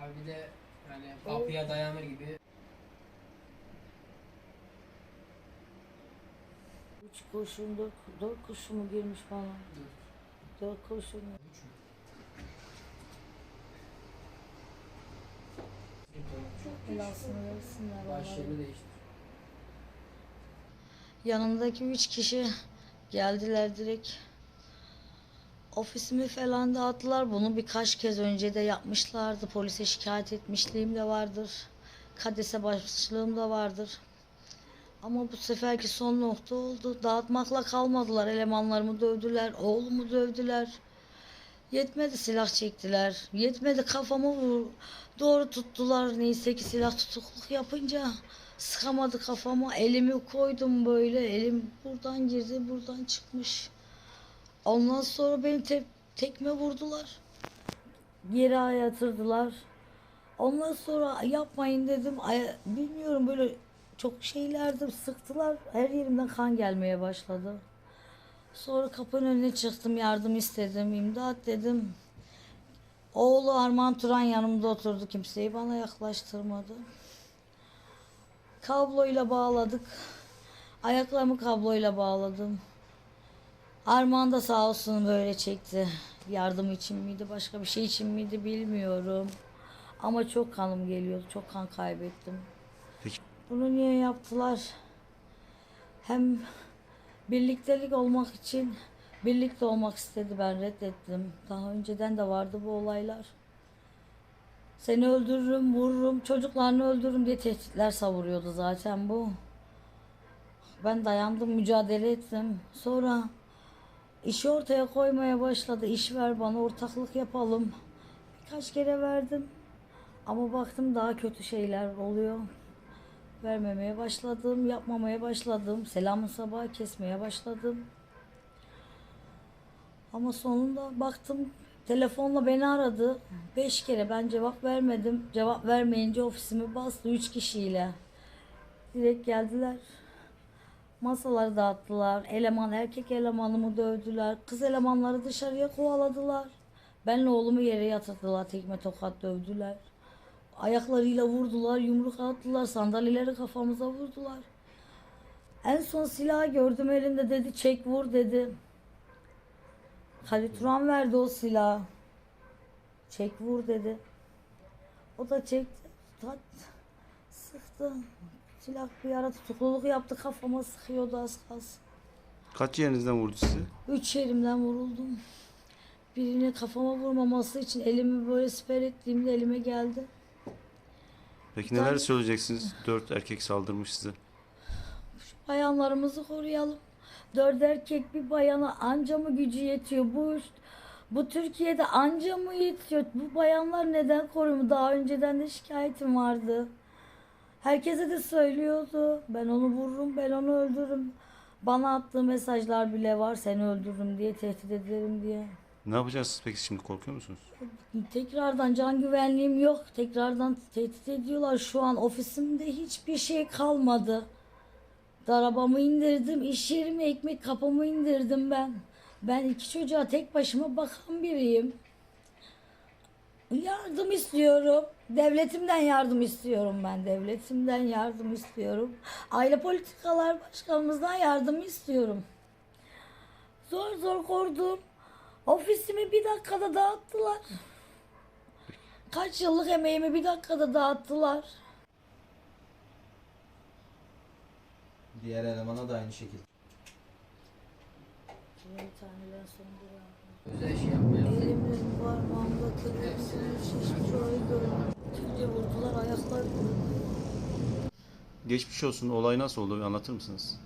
Abi bir de yani kapıya dayanır gibi Üç kurşun, dört, dört kurşun mu girmiş bana? Dört kurşun. üç mü? Belasını versinler. Başlarını onların. değiştir. Yanımdaki üç kişi geldiler direkt. Ofisimi falan dağıttılar. Bunu birkaç kez önce de yapmışlardı. Polise şikayet etmişliğim de vardır. Kadese başlığım da vardır. Ama bu seferki son nokta oldu. Dağıtmakla kalmadılar. Elemanlarımı dövdüler. Oğlumu dövdüler. Yetmedi silah çektiler. Yetmedi kafamı vur. Doğru tuttular. Neyse ki silah tutukluk yapınca sıkamadı kafama. Elimi koydum böyle. Elim buradan girdi buradan çıkmış. Ondan sonra beni te- tekme vurdular. Geri yatırdılar. Ondan sonra yapmayın dedim. Ay- bilmiyorum böyle çok şeylerdi. Sıktılar. Her yerimden kan gelmeye başladı. Sonra kapının önüne çıktım. Yardım istedim. imdat dedim. Oğlu Arman Turan yanımda oturdu. Kimseyi bana yaklaştırmadı. Kabloyla bağladık. Ayaklarımı kabloyla bağladım. Armağan da sağ olsun böyle çekti. Yardım için miydi, başka bir şey için miydi bilmiyorum. Ama çok kanım geliyordu, çok kan kaybettim. Peki Bunu niye yaptılar? Hem birliktelik olmak için birlikte olmak istedi ben reddettim. Daha önceden de vardı bu olaylar. Seni öldürürüm, vururum, çocuklarını öldürürüm diye tehditler savuruyordu zaten bu. Ben dayandım, mücadele ettim. Sonra işi ortaya koymaya başladı. İş ver bana, ortaklık yapalım. Birkaç kere verdim. Ama baktım daha kötü şeyler oluyor. Vermemeye başladım, yapmamaya başladım. Selamın sabahı kesmeye başladım. Ama sonunda baktım telefonla beni aradı. Beş kere ben cevap vermedim. Cevap vermeyince ofisimi bastı üç kişiyle. Direkt geldiler. Masaları dağıttılar. Eleman, erkek elemanımı dövdüler. Kız elemanları dışarıya kovaladılar. Benle oğlumu yere yatırdılar. Tekme tokat dövdüler. Ayaklarıyla vurdular, yumruk attılar, sandalyeleri kafamıza vurdular. En son silahı gördüm elinde dedi çek vur dedi. Halit Turan verdi o silahı. Çek vur dedi. O da çekti. Tat, sıktı. Silah bir ara tutukluluk yaptı kafama sıkıyordu az kalsın. kaç yerinizden vurdu sizi? Üç yerimden vuruldum. Birini kafama vurmaması için elimi böyle siper ettiğimde elime geldi. Peki neler söyleyeceksiniz? Dört erkek saldırmış size. Bayanlarımızı koruyalım. Dört erkek bir bayana anca mı gücü yetiyor? Bu bu Türkiye'de anca mı yetiyor? Bu bayanlar neden koruyor? Daha önceden de şikayetim vardı. Herkese de söylüyordu. Ben onu vururum, ben onu öldürürüm. Bana attığı mesajlar bile var. Seni öldürürüm diye, tehdit ederim diye. Ne yapacaksınız peki şimdi korkuyor musunuz? Tekrardan can güvenliğim yok. Tekrardan tehdit ediyorlar. Şu an ofisimde hiçbir şey kalmadı. Arabamı indirdim. iş yerimi, ekmek kapımı indirdim ben. Ben iki çocuğa tek başıma bakan biriyim. Yardım istiyorum. Devletimden yardım istiyorum ben. Devletimden yardım istiyorum. Aile politikalar başkanımızdan yardım istiyorum. Zor zor kurdum. Ofisimi bir dakikada dağıttılar. Kaç yıllık emeğimi bir dakikada dağıttılar. Diğer elemana da aynı şekilde. Özel şey yapmaya Elimlerim parmağımda kırmızı şişmiş orayı gördüm. Tüce vurdular ayaklarım. Geçmiş olsun. Olay nasıl oldu? Anlatır mısınız?